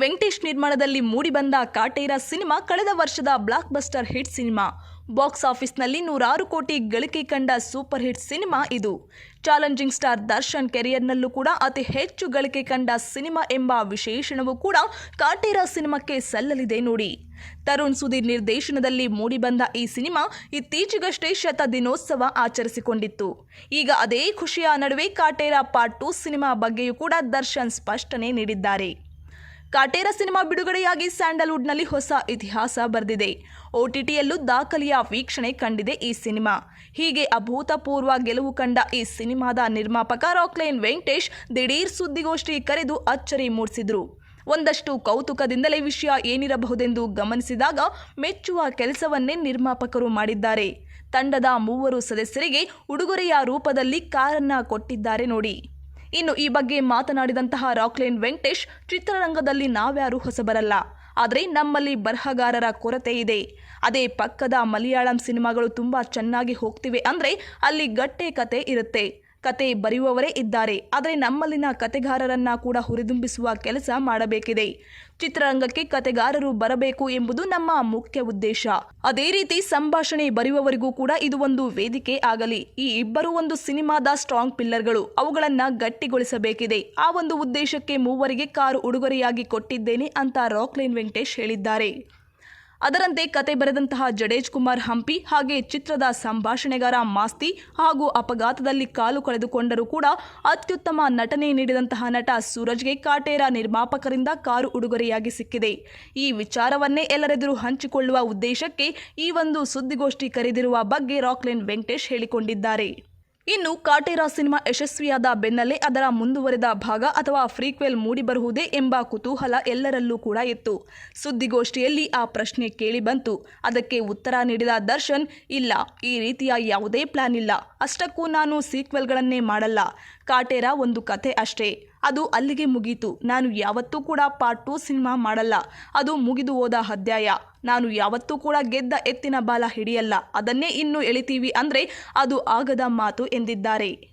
ವೆಂಕಟೇಶ್ ನಿರ್ಮಾಣದಲ್ಲಿ ಮೂಡಿಬಂದ ಕಾಟೇರ ಸಿನಿಮಾ ಕಳೆದ ವರ್ಷದ blockbuster hit cinema. Box ಆಫೀಸ್ನಲ್ಲಿ ನೂರಾರು ಕೋಟಿ ಗಳಿಕೆ ಕಂಡ ಸೂಪರ್ ಹಿಟ್ ಸಿನಿಮಾ ಇದು. ಚಾಲೆಂಜಿಂಗ್ ಸ್ಟಾರ್ ದರ್ಶನ್ ಕೆರಿಯರ್ನಲ್ಲೂ ಕೂಡ ಅತಿ ಹೆಚ್ಚು ಗಳಿಕೆ ಕಂಡ ಸಿನಿಮಾ ಎಂಬ ವಿಶೇಷಣವೂ ಕೂಡ ಕಾಟೇರ ಸಿನಿಮಾಕ್ಕೆ ಸಲ್ಲಲಿದೆ ನೋಡಿ. ತರುಣ್ ಸುಧೀರ್ ನಿರ್ದೇಶನದಲ್ಲಿ ಮೂಡಿಬಂದ ಈ ಸಿನಿಮಾ ಇತ್ತೀಚೆಗಷ್ಟೇ ಶತ ದಿನೋತ್ಸವ ಆಚರಿಸಿಕೊಂಡಿತ್ತು. ಈಗ ಅದೇ ಖುಷಿಯ ನಡುವೆ ಕಾಟೇರ ಪಾರ್ಟ್ ಟೂ ಸಿನಿಮಾ ಬಗ್ಗೆಯೂ ಕೂಡ ದರ್ಶನ್ ಸ್ಪಷ್ಟನೆ ನೀಡಿದ್ದಾರೆ. ಕಾಟೇರ ಸಿನಿಮಾ ಬಿಡುಗಡೆಯಾಗಿ ಸ್ಯಾಂಡಲ್ವುಡ್ನಲ್ಲಿ ಹೊಸ ಇತಿಹಾಸ ಬರೆದಿದೆ. ಓಟಿಟಿಯಲ್ಲೂ ದಾಖಲೆಯ ವೀಕ್ಷಣೆ ಕಂಡಿದೆ ಈ ಸಿನಿಮಾ. ಹೀಗೆ ಅಭೂತಪೂರ್ವ ಗೆಲುವು ಕಂಡ ಈ ಸಿನಿಮಾದ ನಿರ್ಮಾಪಕ ರಾಕ್ಲೈನ್ ವೆಂಕಟೇಶ್ ದಿಢೀರ್ ಸುದ್ದಿಗೋಷ್ಠಿ ಕರೆದು ಅಚ್ಚರಿ ಮೂಡಿಸಿದ್ರು. ಒಂದಷ್ಟು ಕೌತುಕದಿಂದಲೇ ವಿಷಯ ಏನಿರಬಹುದೆಂದು ಗಮನಿಸಿದಾಗ ಮೆಚ್ಚುವ ಕೆಲಸವನ್ನೇ ನಿರ್ಮಾಪಕರು ಮಾಡಿದ್ದಾರೆ. ತಂಡದ ಮೂವರು ಸದಸ್ಯರಿಗೆ ಉಡುಗೊರೆಯ ರೂಪದಲ್ಲಿ ಕಾರನ್ನ ಕೊಟ್ಟಿದ್ದಾರೆ ನೋಡಿ. ಇನ್ನು ಈ ಬಗ್ಗೆ ಮಾತನಾಡಿದಂತಹ ರಾಕ್ಲೈನ್ ವೆಂಕಟೇಶ್ ಚಿತ್ರರಂಗದಲ್ಲಿ ನಾವ್ಯಾರೂ ಹೊಸಬರಲ್ಲ. ಆದರೆ ನಮ್ಮಲ್ಲಿ ಬರಹಗಾರರ ಕೊರತೆ ಇದೆ. ಅದೇ ಪಕ್ಕದ ಮಲಯಾಳಂ ಸಿನಿಮಾಗಳು ತುಂಬ ಚೆನ್ನಾಗಿ ಹೋಗ್ತಿವೆ ಅಂದರೆ ಅಲ್ಲಿ ಗಟ್ಟೆ ಕತೆ ಇರುತ್ತೆ. ಕತೆ ಬರೆಯುವವರೇ ಇದ್ದಾರೆ. ಆದರೆ ನಮ್ಮಲ್ಲಿನ ಕತೆಗಾರರನ್ನ ಕೂಡ ಹುರಿದುಂಬಿಸುವ ಕೆಲಸ ಮಾಡಬೇಕಿದೆ. ಚಿತ್ರರಂಗಕ್ಕೆ ಕತೆಗಾರರು ಬರಬೇಕು ಎಂಬುದು ನಮ್ಮ ಮುಖ್ಯ ಉದ್ದೇಶ. ಅದೇ ರೀತಿ ಸಂಭಾಷಣೆ ಬರೆಯುವವರಿಗೂ ಕೂಡ ಇದು ಒಂದು ವೇದಿಕೆ ಆಗಲಿ. ಈ ಇಬ್ಬರು ಒಂದು ಸಿನಿಮಾದ ಸ್ಟ್ರಾಂಗ್ ಪಿಲ್ಲರ್ಗಳು ಅವುಗಳನ್ನ ಗಟ್ಟಿಗೊಳಿಸಬೇಕಿದೆ. ಆ ಒಂದು ಉದ್ದೇಶಕ್ಕೆ ಮೂವರಿಗೆ ಕಾರು ಉಡುಗೊರೆಯಾಗಿ ಕೊಟ್ಟಿದ್ದೇನೆ ಅಂತ ರಾಕ್ಲೈನ್ ವೆಂಕಟೇಶ್ ಹೇಳಿದ್ದಾರೆ. ಅದರಂತೆ ಕತೆ ಬರೆದಂತಹ ಜಡೇಜ್ ಕುಮಾರ್ ಹಂಪಿ ಹಾಗೆ ಚಿತ್ರದ ಸಂಭಾಷಣೆಗಾರ ಮಾಸ್ತಿ ಹಾಗೂ ಅಪಘಾತದಲ್ಲಿ ಕಾಲು ಕಳೆದುಕೊಂಡರೂ ಕೂಡ ಅತ್ಯುತ್ತಮ ನಟನೆ ನೀಡಿದಂತಹ ನಟ ಸೂರಜ್ಗೆ ಕಾಟೇರ ನಿರ್ಮಾಪಕರಿಂದ ಕಾರು ಉಡುಗೊರೆಯಾಗಿ ಸಿಕ್ಕಿದೆ. ಈ ವಿಚಾರವನ್ನೇ ಎಲ್ಲರೆದುರು ಹಂಚಿಕೊಳ್ಳುವ ಉದ್ದೇಶಕ್ಕೆ ಈ ಒಂದು ಸುದ್ದಿಗೋಷ್ಠಿ ಕರೆದಿರುವ ಬಗ್ಗೆ ರಾಕ್ಲೈನ್ ವೆಂಕಟೇಶ್ ಹೇಳಿಕೊಂಡಿದ್ದಾರೆ. ಇನ್ನು ಕಾಟೇರ ಸಿನಿಮಾ ಯಶಸ್ವಿಯಾದ ಬೆನ್ನಲ್ಲೇ ಅದರ ಮುಂದುವರೆದ ಭಾಗ ಅಥವಾ ಫ್ರೀಕ್ವೆಲ್ ಮೂಡಿಬರುವುದೇ ಎಂಬ ಕುತೂಹಲ ಎಲ್ಲರಲ್ಲೂ ಕೂಡ ಇತ್ತು. ಸುದ್ದಿಗೋಷ್ಠಿಯಲ್ಲಿ ಆ ಪ್ರಶ್ನೆ ಕೇಳಿ ಬಂತು. ಅದಕ್ಕೆ ಉತ್ತರ ನೀಡಿದ ದರ್ಶನ್, ಇಲ್ಲ, ಈ ರೀತಿಯ ಯಾವುದೇ ಪ್ಲಾನ್ ಇಲ್ಲ. ಅಷ್ಟಕ್ಕೂ ನಾನು ಸೀಕ್ವೆಲ್ಗಳನ್ನೇ ಮಾಡಲ್ಲ. ಕಾಟೇರ ಒಂದು ಕಥೆ ಅಷ್ಟೇ. ಅದು ಅಲ್ಲಿಗೆ ಮುಗೀತು. ನಾನು ಯಾವತ್ತೂ ಕೂಡ ಪಾರ್ಟ್ ಟೂ ಸಿನಿಮಾ ಮಾಡಲ್ಲ. ಅದು ಮುಗಿದು ಹೋದ ಅಧ್ಯಾಯ. ನಾನು ಯಾವತ್ತೂ ಕೂಡ ಗೆದ್ದ ಎತ್ತಿನ ಬಾಲ ಹಿಡಿಯಲ್ಲ. ಅದನ್ನೇ ಇನ್ನೂ ಎಳಿತೀವಿ ಅಂದರೆ ಅದು ಆಗದ ಮಾತು ಎಂದಿದ್ದಾರೆ.